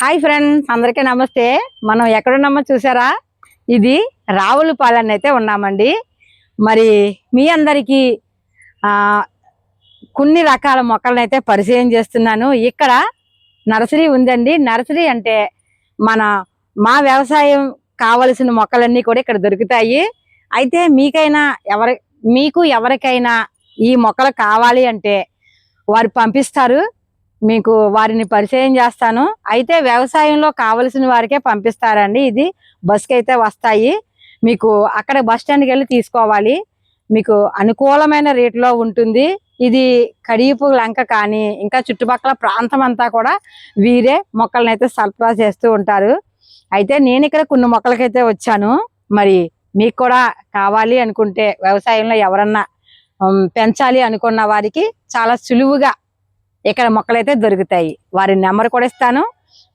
Hi friends అందరికీ నమస్తే. మనం ఎక్కడున్నామో చూసారా? ఇది రావులపాలెన్ అయితే ఉన్నామండి. మరి మీ అందరికీ కొన్ని రకాల మొక్కలను అయితే పరిచయం చేస్తున్నాను. ఇక్కడ నర్సరీ ఉందండి. నర్సరీ అంటే మన మా వ్యవసాయం కావలసిన మొక్కలన్నీ కూడా ఇక్కడ దొరుకుతాయి. అయితే మీకైనా ఎవరి మీకు ఎవరికైనా ఈ మొక్కలు కావాలి అంటే వారు పంపిస్తారు. మీకు వారిని పరిచయం చేస్తాను. అయితే వ్యవసాయంలో కావలసిన వారికే పంపిస్తారండి. ఇది బస్కి అయితే వస్తాయి. మీకు అక్కడ బస్ స్టాండ్కి వెళ్ళి తీసుకోవాలి. మీకు అనుకూలమైన రేట్లో ఉంటుంది. ఇది కడియపు లంక కానీ ఇంకా చుట్టుపక్కల ప్రాంతం అంతా కూడా వీరే మొక్కలను అయితే సరఫరా చేస్తూ ఉంటారు. అయితే నేను ఇక్కడ కొన్ని మొక్కలకైతే వచ్చాను. మరి మీకు కూడా కావాలి అనుకుంటే వ్యవసాయంలో ఎవరన్నా పెంచాలి అనుకున్న వారికి చాలా సులువుగా ఇక్కడ మొక్కలైతే దొరుకుతాయి. వారి నెంబర్ కూడా ఇస్తాను.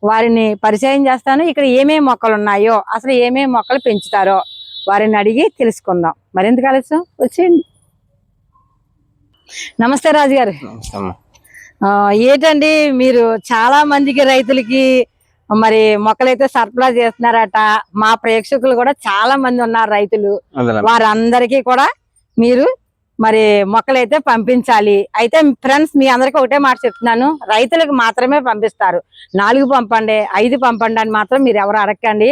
వారిని పరిచయం చేస్తాను. ఇక్కడ ఏమేమి మొక్కలు ఉన్నాయో అసలు ఏమేమి మొక్కలు పెంచుతారో వారిని అడిగి తెలుసుకుందాం. మరింత ఆలస్యం? వచ్చేయండి. నమస్తే రాజు గారు నమస్తేమ్మా. ఆ, ఏంటండి మీరు చాలా మందికి రైతులకి మరి మొక్కలైతే సరఫరా చేస్తున్నారట. మా ప్రేక్షకులు కూడా చాలా మంది ఉన్నారు రైతులు. వారందరికీ కూడా మీరు మరి మొక్కలైతే పంపించాలి. అయితే ఫ్రెండ్స్ మీ అందరికీ ఒకటే మాట చెప్తున్నాను. రైతులకు మాత్రమే పంపిస్తారు. నాలుగు పంపండి ఐదు పంపండి అని మాత్రం మీరు ఎవరు అడగండి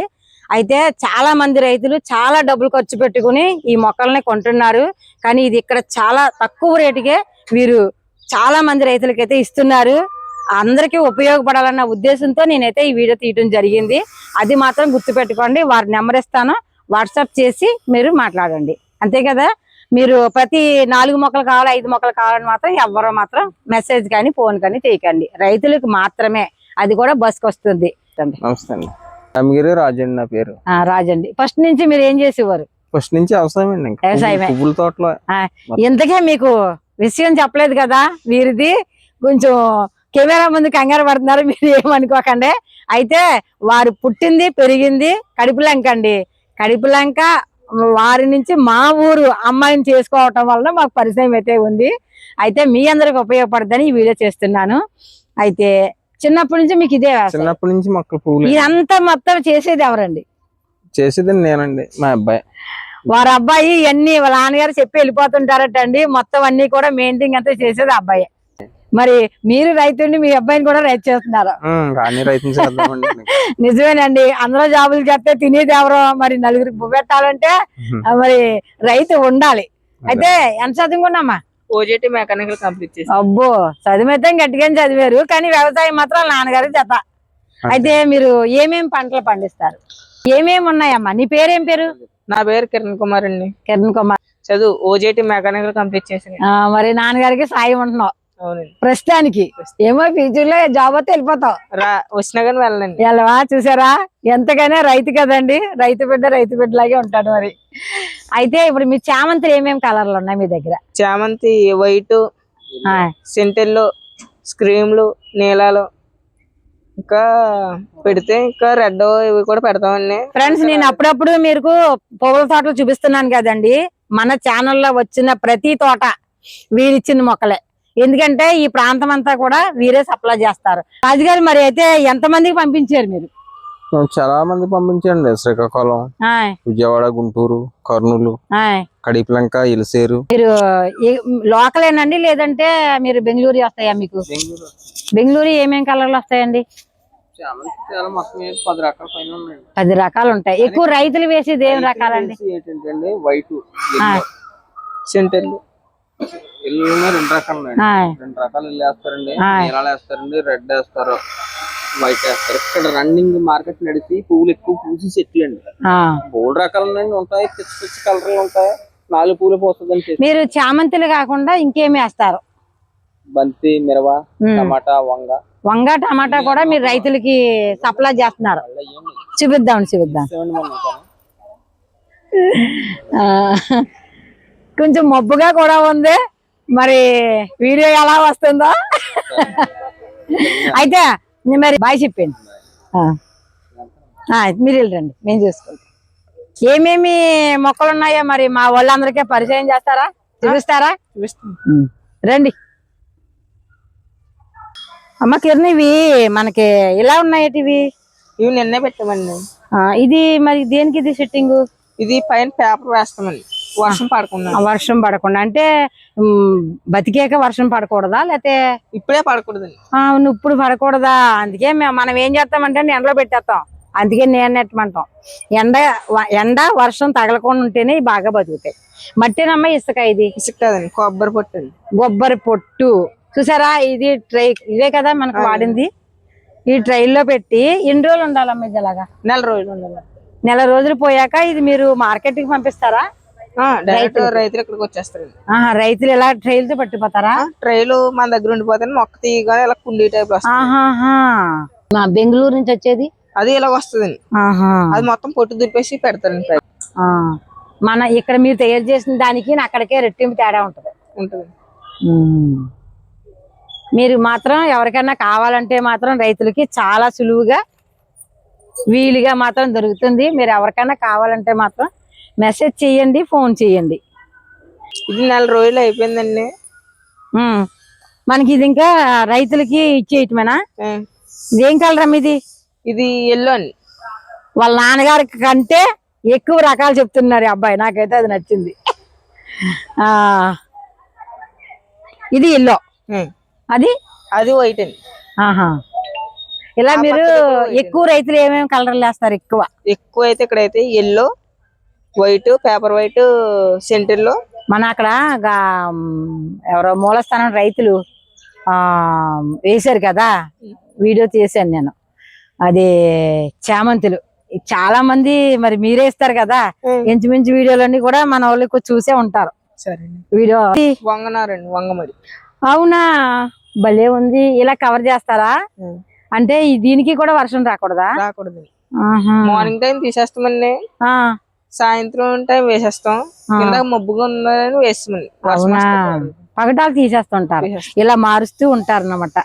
అయితే చాలా మంది రైతులు చాలా డబ్బులు ఖర్చు పెట్టుకుని ఈ మొక్కల్ని కొంటున్నారు. కానీ ఇది ఇక్కడ చాలా తక్కువ రేటుకే వీరు చాలా మంది రైతులకైతే ఇస్తున్నారు. అందరికీ ఉపయోగపడాలన్న ఉద్దేశంతో నేనైతే ఈ వీడియో తీయడం జరిగింది. అది మాత్రం గుర్తుపెట్టుకోండి. వారి నెంబర్ ఇస్తాను. వాట్సాప్ చేసి మీరు మాట్లాడండి. అంతే కదా? మీరు ప్రతి నాలుగు మొక్కలు కావాలి ఐదు మొక్కలు కావాలని మాత్రం ఎవరు మాత్రం మెసేజ్ కానీ ఫోన్ కానీ చేయకండి. రైతులకు మాత్రమే. అది కూడా బస్కి వస్తుంది. నమస్తే అండి. రామగిరి రాజు అండి నా పేరు. రాజండి. ఫస్ట్ నుంచి మీరు ఏం చేసేవారు? ఫస్ట్ నుంచి వ్యవసాయం వ్యవసాయమే. పువ్వుల తోటలో ఇంతకే మీకు విషయం చెప్పలేదు కదా వీరిది. కొంచెం కెమెరా ముందు కంగారు పడుతున్నారు మీరు ఏమనుకోకండి. అయితే వారు పుట్టింది పెరిగింది కడుపులంక అండి. కడుపులంక వారి నుంచి మా ఊరు అమ్మాయిని చేసుకోవటం వలన మాకు పరిచయం అయితే ఉంది. అయితే మీ అందరికి ఉపయోగపడదని ఈ వీడియో చేస్తున్నాను. అయితే చిన్నప్పటి నుంచి మీకు ఇదే. చిన్నప్పటి నుంచి మొక్కలు ఇదంతా మొత్తం చేసేది ఎవరండి? చేసేది నేనండి మా అబ్బాయి. వారి అబ్బాయి ఇవన్నీ వాళ్ళ నాన్నగారు చెప్పి వెళ్ళిపోతుంటారట అండి మొత్తం అన్ని కూడా మెయింటైన్ అంతా చేసేది అబ్బాయి. మరి మీరు రైతుండి మీ అబ్బాయిని కూడా రైతు చేస్తున్నారు. ఉమ్, కానీ రైతుని చేద్దామండి నిజమేనండి. అందరూ జాబులు చేస్తే తినేది ఎవరో మరి నలుగురికి పెట్టాలంటే మరి రైతు ఉండాలి. అయితే ఎంత చదువుకున్నామా ఓజేటి మెకానికల్ కంప్లీట్ చేసి అబ్బో చదివితే గట్టిగానే చదివారు కానీ వ్యవసాయం మాత్రం నాన్నగారి చేత అయితే మీరు ఏమేం పంటలు పండిస్తారు? ఏమేమి ఉన్నాయమ్మా? నీ పేరేం పేరు? నా పేరు కిరణ్ కుమార్ అండి. కిరణ్ కుమార్. చదువు ఓజేటి మెకానికల్ కంప్లీట్ చేసాను ఆ, మరి నాన్నగారికి సాయం ఉంటున్నావు. ప్రస్తుతానికి. ఏమో ఫ్యూచర్లో జాబ్ అయితే వెళ్ళిపోతావు వచ్చినా కానీ వెళ్ళండి వెళ్ళవా చూసారా? ఎంతకైనా రైతు కదండి. రైతు బిడ్డ రైతు బిడ్డలాగే ఉంటాడు మరి. అయితే ఇప్పుడు మీ చామంతులు ఏమేమి కలర్లు ఉన్నాయి మీ దగ్గర? చామంతి వైట్ సెంటెల్లో స్క్రీమ్లు నీలాలు ఇంకా పెడితే ఇంకా రెడ్ ఇవి కూడా పెడతామండి. ఫ్రెండ్స్ నేను అప్పుడప్పుడు మీకు పువ్వుల తోటలు చూపిస్తున్నాను కదండి. మన ఛానల్లో వచ్చిన ప్రతి తోట వీరిచ్చిన మొక్కలే. ఎందుకంటే ఈ ప్రాంతం అంతా కూడా వీరే సప్లై చేస్తారు. రాజుగారు మరి అయితే ఎంత మందికి పంపించారు మీరు? చాలా మంది పంపించండి శ్రీకాకుళం విజయవాడ గుంటూరు కర్నూలు. కడిపిలంక ఇలసేరు. మీరు లోకలేనండి లేదంటే మీరు బెంగళూరు వస్తాయా మీకు? బెంగళూరు ఏమేం కలర్లు వస్తాయండి? పది రకాల ఉంటాయి. ఎక్కువ రైతులు వేసేది ఏం రకాలండి? వైట్ ఆ, ఎల్లు రెండు రకాలు రెండు రకాలు ఇల్లు వేస్తారండి. నీలాలు వేస్తారండి రెడ్ వేస్తారు వైట్ వేస్తారు. ఇక్కడ రన్నింగ్ మార్కెట్ నడిపి పువ్వులు ఎక్కువ పూసి చెట్లు అండి. మూడు రకాలు ఉంటాయి పిచ్చి పిచ్చి కలర్లు ఉంటాయి. నాలుగు పూలు పోతుందని మీరు చామంతులు కాకుండా ఇంకేమి వేస్తారు? బంతి మిరవ. టమాటా వంగ. వంగ టమాటా కూడా మీరు రైతులకి సప్లై చేస్తున్నారు. చూపిద్దాం. చూపిద్దాం ఇస్తామండి మనం ఇంకా. ఆ, కొంచెం మబ్బుగా కూడా ఉంది. మరి వీడియో ఎలా వస్తుందో? అయితే మరి బాయ్. ఆ, మీరు వెళ్ళండి. మేము చూసుకుంటాం. ఏమేమి మొక్కలు ఉన్నాయో మరి మా వాళ్ళందరికీ పరిచయం చేస్తారా? చూపిస్తారా? రండి. అమ్మ కిరణ్ ఇవి మనకి ఇలా ఉన్నాయి ఇవి? ఇవి నిన్నే పెట్టామండి. ఇది మరి దేనికి ఇది సెట్టింగ్? ఇది పైన పేపర్ వేస్తామండి. వర్షం పడకుండా. వర్షం పడకుండా. అంటే బతికేక వర్షం పడకూడదా? లేకపోతే ఇప్పుడే పడకూడదండి అవును ఇప్పుడు పడకూడదా? అందుకే మేము మనం ఏం చేస్తామంటే ఎండలో పెట్టేస్తాం. అందుకే నేను నెట్టమంటాం ఎండ ఎండ వర్షం తగలకుండా ఉంటేనే బాగా బతుకుతాయి. మట్టినమ్మ ఇసుక ఇది? ఇసుక కాదండి కొబ్బరి పొట్టు కొబ్బరి పొట్టు. చూసారా? ఇది ట్రై ఇవే కదా మనకు వాడింది. ఈ ట్రైల్లో పెట్టి ఎన్ని రోజులు ఉండాలమ్మ ఇది అలాగా? నెల రోజులు ఉండాలి. నెల రోజులు పోయాక ఇది మీరు మార్కెట్కి పంపిస్తారా? డైరెక్ట్ రైతులు ఇక్కడికి వచ్చేస్తారండి ఆహా రైతులు ఇలా ట్రైల్తో పట్టిపోతారా? ఆ, ట్రైలు మన దగ్గర ఉండిపోతే మొక్క తీయగానే ఇలా కుండీ టైప్ వస్తుంది. మా బెంగళూరు నుంచి వచ్చేది? అది ఇలా వస్తుందండి ఆహా. అది మొత్తం పొట్టు పైన. ఆ. మన ఇక్కడ మీరు తయారు చేసిన దానికి అక్కడికే రెట్టింపు తేడా ఉంటది. ఉంటుంది. మీరు మాత్రం ఎవరికైనా కావాలంటే మాత్రం రైతులకి చాలా సులువుగా వీలుగా మాత్రం దొరుకుతుంది. మీరు ఎవరికైనా కావాలంటే మాత్రం మెసేజ్ చేయండి ఫోన్ చేయండి. ఇది నెల రోజులు అయిపోయిందండి. మనకి ఇది ఇంకా రైతులకి ఇచ్చేయటమేనా? ఇదేం కలర్ ఇది? ఇది ఎల్లో అండి. వాళ్ళ నాన్నగారి కంటే ఎక్కువ రకాలు చెప్తున్నారు అబ్బాయి. నాకైతే అది నచ్చింది. ఆ. ఇది ఇల్లో ఆ, అది? అది వైట్ అండి. ఆహా. ఇలా మీరు ఎక్కువ రైతులు ఏమేమి కలర్లు వేస్తారు ఎక్కువ? ఎక్కువ అయితే ఇక్కడైతే ఎల్లో వైట్ పేపర్ వైట్ సెంటర్లో మన అక్కడ ఎవరో మూలస్థానం రైతులు ఆ వేశారు కదా? వీడియో తీసాను నేను. అది చామంతులు. చాలా మంది మరి మీరే ఇస్తారు కదా ఇంచుమించు వీడియోలన్నీ కూడా మన వాళ్ళకి చూసే ఉంటారు. వీడియో. వంగనారండి వంగమడి. అవునా? భలే ఉంది. ఇలా కవర్ చేస్తారా? అంటే దీనికి కూడా వర్షం రాకూడదా? రాకూడదు. మార్నింగ్ టైం తీసేస్తామండి. సాయంత్రం టైం వేసేస్తాం. కింద మబ్బుగా ఉందని వేస్తామండి వస్తే పగటాలు తీసేస్తుంటారు. తీసేస్తాం. ఇలా మారుస్తూ ఉంటారు అన్నమాట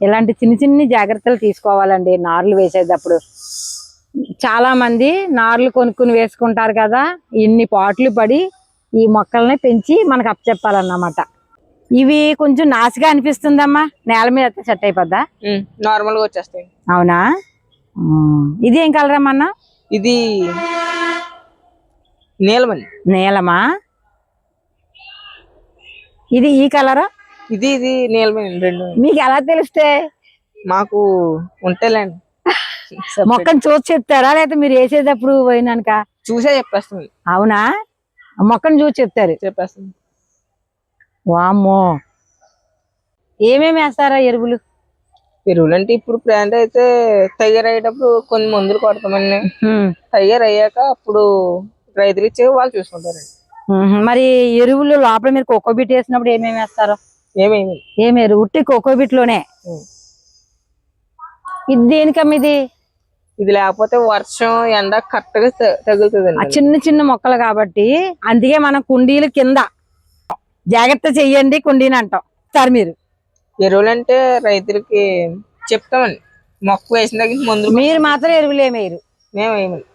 ఇలాంటి చిన్న చిన్ని జాగ్రత్తలు తీసుకోవాలండి. నార్లు వేసేటప్పుడు. చాలా మంది నార్లు కొనుక్కుని వేసుకుంటారు కదా ఇన్ని పాట్లు పడి ఈ మొక్కల్ని పెంచి మనకు అప్పచెప్పాలన్నమాట. ఇవి కొంచెం నాసిగా అనిపిస్తుందమ్మా. నేల మీద అయితే సెట్ అయిపోద్దా? నార్మల్గా వచ్చేస్తాయి. అవునా. ఇది ఏం కలర్ అమ్మన్నా ఇది నీలమండి నీలమా? ఇది ఈ కలరా? ఇది ఇది నీలమండి రెండు. మీకు ఎలా తెలిస్తే? మాకు ఉంటాయిలేండి మొక్కను చూసి చెప్తారా? లేకపోతే మీరు వేసేటప్పుడు పోయినాక? చూసే చెప్పేస్తాం అవునా? మొక్కను చూసి చెప్తారు. చెప్పేస్తాం వామ్మో. ఏమేమి వేస్తారా ఎరువులు? ఎరువులు అంటే ఇప్పుడు ప్లాంట్ అయితే తయారయ్యేటప్పుడు కొన్ని మందులు కొడతామండి. తయారయ్యాక అప్పుడు రైతులు ఇచ్చే వాళ్ళు చూసుకుంటారండి. మరి ఎరువులు లోపల మీరు కోకోబిట్ వేసినప్పుడు ఏమేమి వేస్తారు? ఏమేమి? ఏమి ఎరువు? ఉట్టి కోకోబిట్లోనే? ఉమ్. ఇది దేనికమ్మ ఇది? ఇది లేకపోతే వర్షం ఎండ కరెక్ట్గా త- ఆ తగులుతుందండి చిన్న చిన్న మొక్కలు కాబట్టి అందుకే మనం కుండీలు కింద. జాగ్రత్త చెయ్యండి కుండీని అంటాం. సార్ మీరు? ఎరువులు అంటే రైతులకి చెప్తామండి. మొక్క వేసిన దగ్గర మందులు మీరు మాత్రం ఎరువులు ఏమి వేయరు. మేము వేయమండి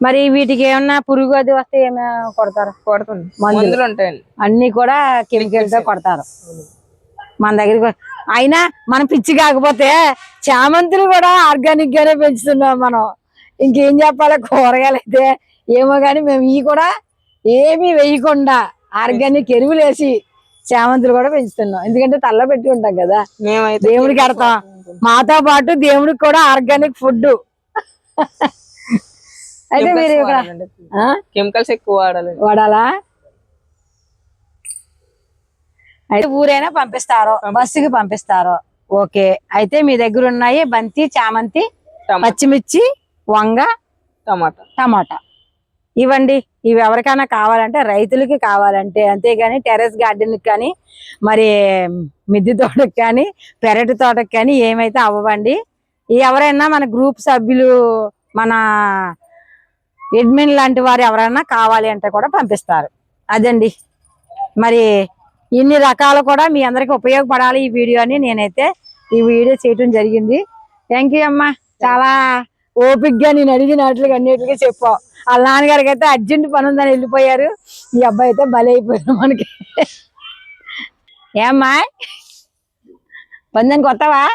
మరి వీటికి ఏమన్నా పురుగు అది వస్తే ఏమైనా కొడతారు? కొడతాం మందులు. ఉంటాయండి. అన్ని కూడా కెమికల్తో కొడతారు. మన దగ్గర అయినా మనం పిచ్చి కాకపోతే చామంతులు కూడా ఆర్గానిక్ గానే పెంచుతున్నాం మనం. ఇంకేం చెప్పాలి? కూరగాయలు అయితే ఏమో కానీ మేము ఇవి కూడా ఏమీ వేయకుండా ఆర్గానిక్ ఎరువులు వేసి చామంతులు కూడా పెంచుతున్నాం. ఎందుకంటే తల్ల పెట్టి ఉంటాం కదా. మేమైతే దేవుడికి కడతాం మాతో పాటు దేవుడికి కూడా ఆర్గానిక్ ఫుడ్ అయితే మీరు ఇక్కడ? కెమికల్స్ ఎక్కువ వాడాలండి. వాడాలా? అయితే ఊరైనా పంపిస్తారో? బస్సుకి పంపిస్తారో? ఓకే. అయితే మీ దగ్గర ఉన్నాయి బంతి చామంతి పచ్చిమిర్చి వంగ టమాటా. టమాటా. ఇవ్వండి. ఇవి ఎవరికైనా కావాలంటే రైతులకి కావాలంటే అంతేగాని టెర్రస్ గార్డెన్కి కానీ మరి మిద్దె తోటకి కానీ పెరటి తోటకి కానీ ఏమైతే అవ్వండి. ఎవరైనా మన గ్రూప్ సభ్యులు మన ఎడ్మిన్ లాంటి వారు ఎవరైనా కావాలి అంటే కూడా పంపిస్తారు. అదండి. మరి ఇన్ని రకాలు కూడా మీ అందరికి ఉపయోగపడాలి ఈ వీడియో అని నేనైతే ఈ వీడియో చేయటం జరిగింది. థ్యాంక్ యూ అమ్మా. చాలా ఓపిక్గా నేను అడిగినట్లుగా అన్నిటికీ చెప్పావు. వాళ్ళ నాన్నగారికి అయితే అర్జెంట్ పని ఉందని వెళ్ళిపోయారు. ఈ అబ్బాయి అయితే బలి అయిపోయారు మనకి. ఏమ్మా? పందానికి కొత్తవా?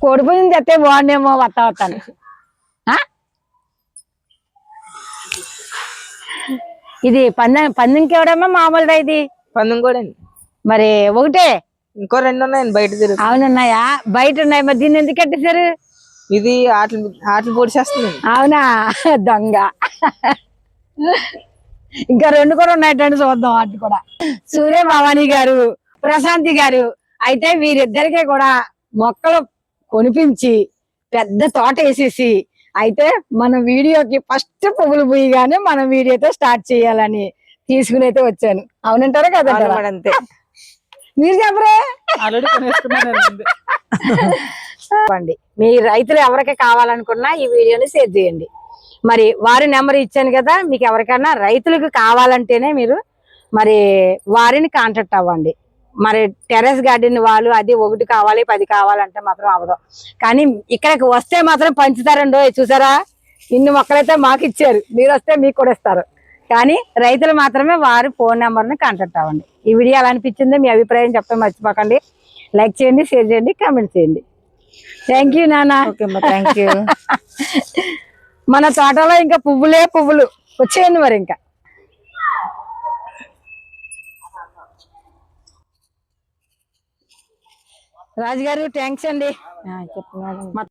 కోడిపోయింది చెప్తే తెస్తే బాగుండేమో వస్తా వస్తాను ఇది పందెం పందెంకి ఎవడమ్మా మామూలుదా ఇది? పందెం కూడా మరి ఒకటే? ఇంకో రెండు ఉన్నాయండి బయట తిరుగు. అవునున్నాయా? బయట ఉన్నాయి. మరి దీన్ని ఎందుకు కట్టేశారు? ఇది ఆటలు ఆటలు పొడిచేస్తుందండి. అవునా? దొంగ. ఇంకా రెండు కూడా ఉన్నాయటండి చూద్దాం వాటి కూడా. సూర్య భవానీ గారు ప్రశాంతి గారు అయితే వీరిద్దరికీ కూడా మొక్కలు కొనిపించి పెద్ద తోట వేసేసి అయితే మన వీడియోకి ఫస్ట్ పువ్వులు పూయగానే మన వీడియోతో స్టార్ట్ చేయాలని తీసుకుని అయితే వచ్చాను. అవునంటారా అవును కదా అంతే. మీరు చెప్పరే? చెప్పండి. మీ రైతులు ఎవరికి కావాలనుకున్నా ఈ వీడియోని షేర్ చేయండి. మరి వారి నెంబర్ ఇచ్చాను కదా మీకు ఎవరికైనా రైతులకు కావాలంటేనే మీరు మరి వారిని కాంటాక్ట్ అవ్వండి. మరి టెర్రస్ గార్డెన్ వాళ్ళు అది ఒకటి కావాలి పది కావాలంటే మాత్రం అవ్వదు. కానీ ఇక్కడికి వస్తే మాత్రం పంచుతారండో చూసారా? ఇన్ని మొక్కలైతే మాకు ఇచ్చారు. మీరు వస్తే మీకు కూడా ఇస్తారు. కానీ రైతులు మాత్రమే వారి ఫోన్ నెంబర్ని కాంటాక్ట్ అవ్వండి. ఈ వీడియో ఎలా అనిపించిందో మీ అభిప్రాయం చెప్పడం మర్చిపోకండి. లైక్ చేయండి షేర్ చేయండి కామెంట్ చేయండి. థ్యాంక్ యూ నాన్న థ్యాంక్ యూ. మన తోటలో ఇంకా పువ్వులే పువ్వులు. వచ్చేయండి మరి ఇంకా. రాజుగారు థ్యాంక్స్ అండి. చెప్పండి